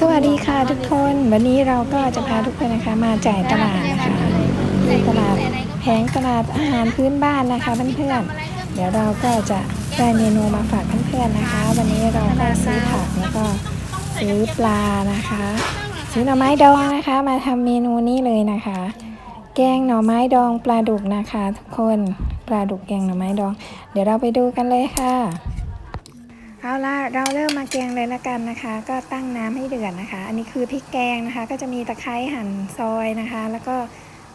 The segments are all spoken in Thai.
สวัสดีค่ะทุกคนวันนี้เราก็จะพาทุกคนนะคะมาจ่ายตลาดนะคะตลาดแผงตลาดอาหารพื้นบ้านนะคะเพื่อนๆเดี๋ยวเราก็จะได้เมนูมาฝากเพื่อนๆนะคะ วันนี้เราก็ซื้อผักแล้วก็ซื้อปลานะคะ ซื้อหน่อไม้ดองนะคะ มาทำเมนูนี้เลยนะคะ แกงหน่อไม้ดองปลาดุกนะคะ ทุกคนปลาดุกแกงหน่อไม้ดอง เดี๋ยวเราไปดูกันเลยค่ะ เอาละเราเริ่มมาแกงเลยละกันนะคะ ก็ตั้งน้ำให้เดือดนะคะ อันนี้คือพริกแกงนะคะ ก็จะมีตะไคร้หั่นซอยนะคะ แล้วก็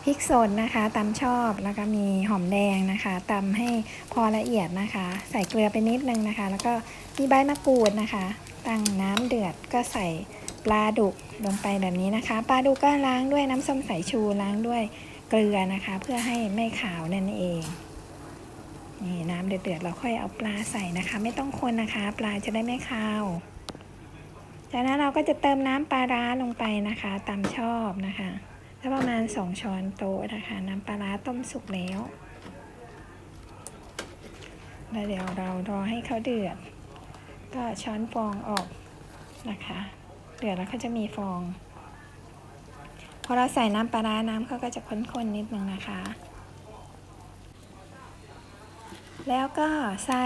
พริกสดนะคะตำชอบแล้วก็มีหอมแดงนะคะตำให้พอละเอียดนะคะ ใส่เกลือไปนิดนึงนะคะ แล้วก็มีใบมะกรูดนะคะ ตั้งน้ำเดือดก็ใส่ปลาดุกลงไปแบบนี้นะคะ ปลาดุกก็ล้างด้วยน้ำส้มสายชูล้างด้วยเกลือนะคะ เพื่อให้ไม่ขาวนั่นเอง นี่น้ำเดือดๆเราค่อยเอาปลาใส่นะคะ ไม่ต้องคนนะคะ ปลาจะได้ไม่คาว จากนั้นเราก็จะเติมน้ำปลาร้าลงไปนะคะ ตามชอบนะคะถ้าประมาณสองช้อนโต๊ะนะคะ น้ำปลาร้าต้มสุกแล้ว แล้วเดี๋ยวเรารอให้เขาเดือด ก็ช้อนฟองออกนะคะ เดือดแล้วก็จะมีฟอง พอเราใส่น้ำปลาร้าน้ำเขาก็จะข้นๆนิดนึงนะคะ แล้วก็ใส่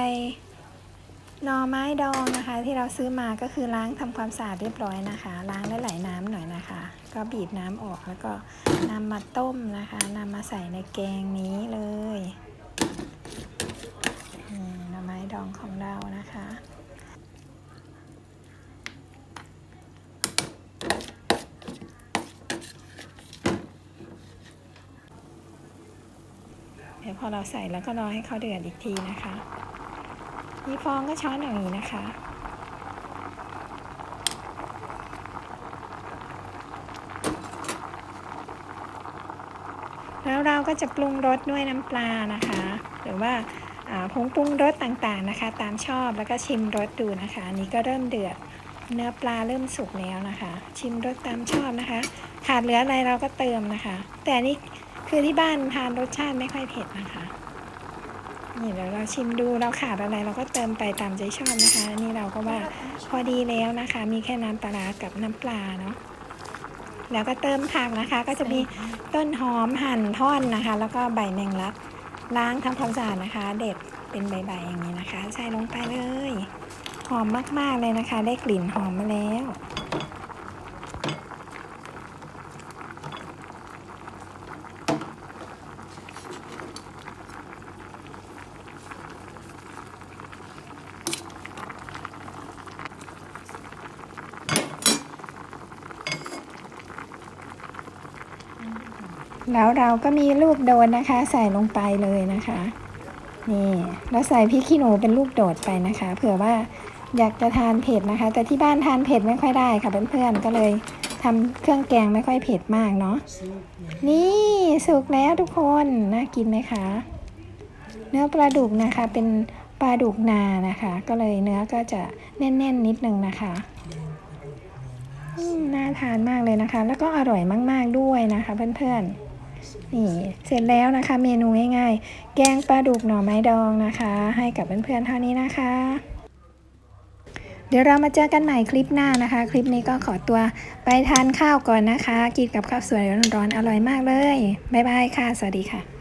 หน่อไม้ดองนะคะ ที่เราซื้อมาก็คือล้างทำความสะอาดเรียบร้อยนะคะ ล้างและไหลน้ำหน่อยนะคะ ก็บีบน้ำออกแล้วก็นำมาต้มนะคะนำมาใส่ในแกงนี้เลยหน่อไม้ดองของเรานะคะ เดี๋ยวพอเราใส่แล้วก็รอให้เขาเดือดอีกทีนะคะมีฟองก็ช้อนอย่างนี้นะคะ แล้วเราก็จะปรุงรสด้วยน้ำปลานะคะ หรือว่าผงปรุงรสต่างๆนะคะ ตามชอบแล้วก็ชิมรสดูนะคะอันนี้ก็เริ่มเดือดเนื้อปลาเริ่มสุกแล้วนะคะ ชิมรสตามชอบนะคะ ขาดเหลืออะไรเราก็เติมนะคะ แต่นนี่ คือที่บ้านทานรสชาติไม่ค่อยเผ็ดนะคะ นี่เดี๋ยวเราชิมดูเราขาดอะไรเราก็เติมไปตามใจชอบนะคะ นี่เราก็ว่าพอดีแล้วนะคะ มีแค่น้ำปลาร้ากับน้ำปลาเนาะแล้วก็เติมผักนะคะ ก็จะมีต้นหอมหั่นท่อนนะคะ แล้วก็ใบแมงลักล้างทำความสะอาดนะคะ เด็ดเป็นใบๆอย่างนี้นะคะ ใส่ลงไปเลย หอมมากๆเลยนะคะ ได้กลิ่นหอมมาแล้ว แล้วเราก็มีลูกโดดนะคะ ใส่ลงไปเลยนะคะ นี่แล้วใส่พริกขี้หนูเป็นลูกโดดไปนะคะ เผื่อว่าอยากจะทานเผ็ดนะคะ แต่ที่บ้านทานเผ็ดไม่ค่อยได้ค่ะเพื่อนๆก็เลยทำเครื่องแกงไม่ค่อยเผ็ดมากเนาะนี่สุกแล้วทุกคนน่ากินไหมคะ เนื้อปลาดุกนะคะเป็นปลาดุกนานะคะ ก็เลยเนื้อก็จะแน่นๆนิดนึงนะคะน่าทานมากเลยนะคะ แล้วก็อร่อยมาก ๆด้วยนะคะ เพื่อนๆ นี่เสร็จแล้วนะคะ เมนูง่ายๆ แกงปลาดุกหน่อไม้ดองนะคะ ให้กับเพื่อนๆเท่านี้นะคะ เดี๋ยวเรามาเจอกันใหม่คลิปหน้านะคะ คลิปนี้ก็ขอตัวไปทานข้าวก่อนนะคะ กินกับข้าวสวยร้อนๆอร่อยมากเลย บ๊ายบายค่ะ สวัสดีค่ะ